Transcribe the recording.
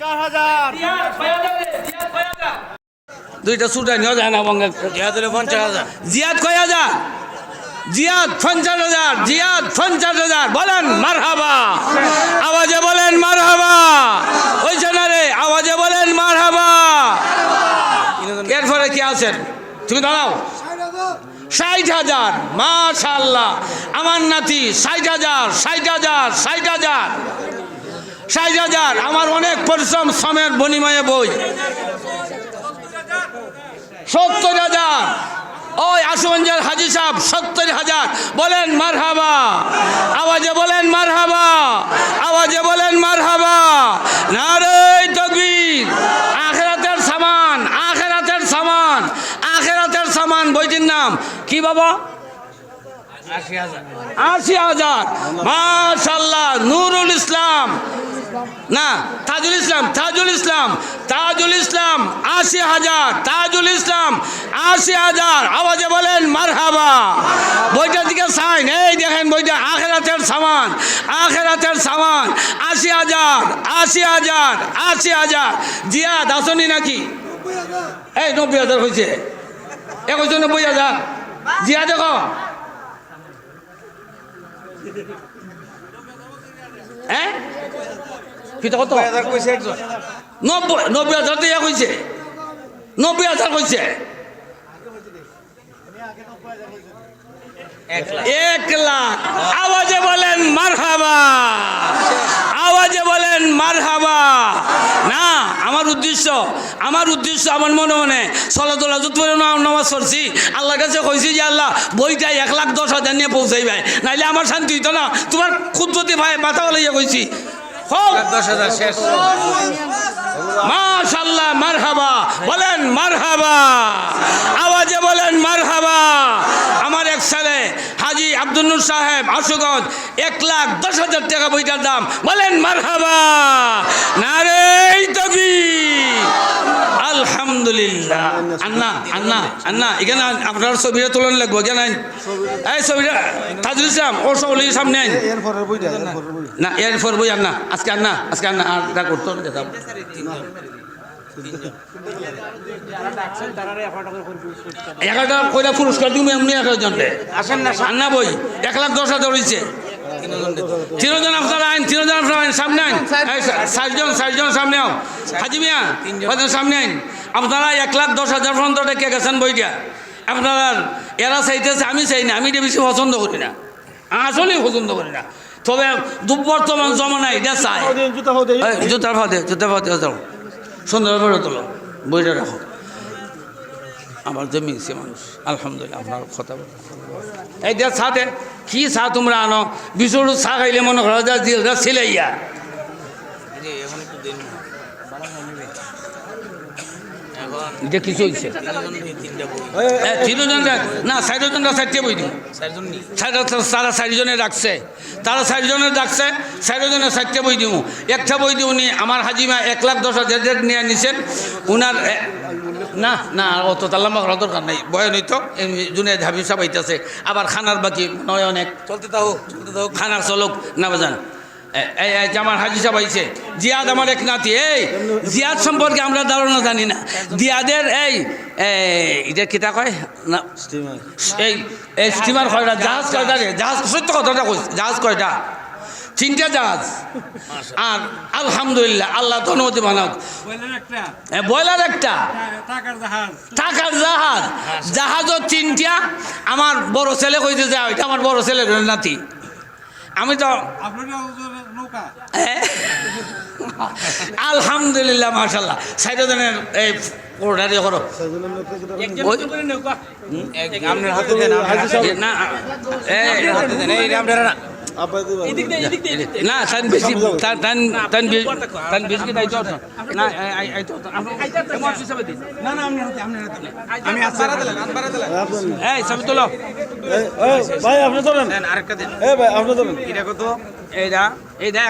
চার হাজার। দুইটা সুটা নিয়ে যায় না বঙ্গে জিয়াদুলে পঞ্চাশ হাজার। জিয়াদ কয় হাজার? জিয়াদ পঞ্চাশ হাজার জিয়াদ পঞ্চাশ হাজার। বলেন মার হাবা আওয়াজে বলেন মার হাবা হয়েছে না রে আওয়াজে বলেন মার হাবা এরপরে কি আছেন? তুমি দাঁড়াও। ষাট হাজার। মাশাল্লাহ আমার নাতি ষাট হাজার ষাট হাজার ষাট হাজার। ষাট হাজার। আমার অনেক পরিশ্রম, শ্রমের বিনিময়ে বই। সত্তর হাজার। ওই আশুগঞ্জের হাজি সাহেব, সত্তর হাজার। বলেন মার হাবা আওয়াজে বলেন মার হাবা আওয়াজে বলেন মার হাবা নারে তকবীর। আখেরাতের সামান আখেরাতের সামান আখেরাতের সামান, বইটির নাম। কি বাবা? আশি হাজার। মাশাল্লাহ নুরুল ইসলাম। না, তাজুল ইসলাম তাজুল ইসলাম তাজুল ইসলাম, আশি হাজার, তাজুল ইসলাম, আশি হাজার। আওয়াজে বলেন, মারহাবা। বইটার দিকে সাইন, এই দেখেন বইটা, আখেরাতের সামান আখেরাতের সামান। আশি হাজার আশি হাজার আশি হাজার। জিয়াদ, আসনি নাকি? এই নব্বই হাজার হয়েছে। এক হয়েছে নব্বই হাজার। জিয়া দেখো। হ্যাঁ কত? একজন। নব্বই নব্বই হাজার তো ইয়া কইছে নব্বই হাজার কইছে এক লাখ এক লাখ আওয়াজে বলেন মারহাবা আওয়াজে বলেন মারহাবা না আমার উদ্দেশ্য আমার উদ্দেশ্য আমার মনে মনে সলাতলা যত নামাজ পড়ছি। আল্লাহর কাছে কইছি যে আল্লাহ বইটা এক লাখ দশ হাজার নিয়ে পৌঁছাই ভাই নাইলে আমার শান্তি হইতো না। তোমার খুদ্রতি ভাই মাথা বলাইয়া কইছি। হোক দশ হাজার মার মাশাল্লাহ মারহাবা। বলেন মারহাবা। আওয়াজে বলেন মারহাবা আমার এক ছেলে হাজি সাহেব, আশুগঞ্জ, এক লাখ দশ হাজার টাকা বইটার দাম। বলেন, মারহাবা। নারে তবি আলহামদুলিল্লাহ। এখানে আপনার লাগবো কেন এই সামনে বই না যেতাম এগারোটা কয়টা পুরস্কার তুমি এমনি একজনকে। আসেন না আন্না বই এক লাখ দশ হাজার হয়েছে তিনজন আপনারা আইন তিনজন আপনারা আইন সামনে আইন। সামনে আও। হাজি মিয়া কয়জন সামনে আইন। আপনারা এক লাখ দশ হাজার পর্যন্ত কে গেছেন বইটা। আপনারা এরা চাইতেছে আমি চাই না আমি এটা বেশি পছন্দ করি না। আসলেই পছন্দ করি না। তবে বর্তমান জমানায় এটা চাই। জুতা হতে এই, জুতার সুন্দর করে তোলো বইটা রাখো। আমার তো সে মানুষ, আলহামদুলিল্লাহ, আপনার কথা এই যে সাথে, কি চা তোমরা আনো? বিশুর চা খাইলে মনে করো যা দিলটা দিন এটা কিছু হয়েছে তিনজন না চারিজনটা চারটে বই দিন তারা চারিজনে ডাকছে। তারা চারিজনে ডাকছে চারিজনে চারটে বই দিব। একটা বই দিব নি আমার হাজিমা এক লাখ দশ হাজার নিয়ে নিছেন উনার না না অত তাল্লামা করার দরকার নেই বয় নইতো জুনে ধাবি সাপ আইতেছে। আবার খানার বাকি নয় অনেক। চলতে তাও চলতে তাও খানার চলক না বাজান। আমার হাজি সাহেব আইছে জিয়াদ আমার এক নাতি এই জিয়াদ সম্পর্কে আমরা ধারণা জানি না। জিয়াদের এই এটা কিতা কয়? না স্টিমার এই এই স্টিমার কয়টা? জাহাজ কয়টা রে? জাহাজ সত্য কথাটা কইস জাহাজ কয়টা? তিনটা জাহাজ। আর আলহামদুলিল্লাহ আল্লাহ ধন্যবাদ এ, বয়লার একটা। টাকার জাহাজ। জাহাজও তিনটা। আমার বড় ছেলে কইতে যায় ওইটা আমার বড় ছেলের নাতি। আমি তো? আলহামদুলিল্লাহ মাশাল্লাহ সাইডজনের এই ওটারি করো। না তান বেশি তান তান তান তান বেশি না আমি এই সব তোলো। ভাই আপনি ধরেন আরেকটা দেন। ভাই আপনি ধরেন এটা কত? এইটা এইটা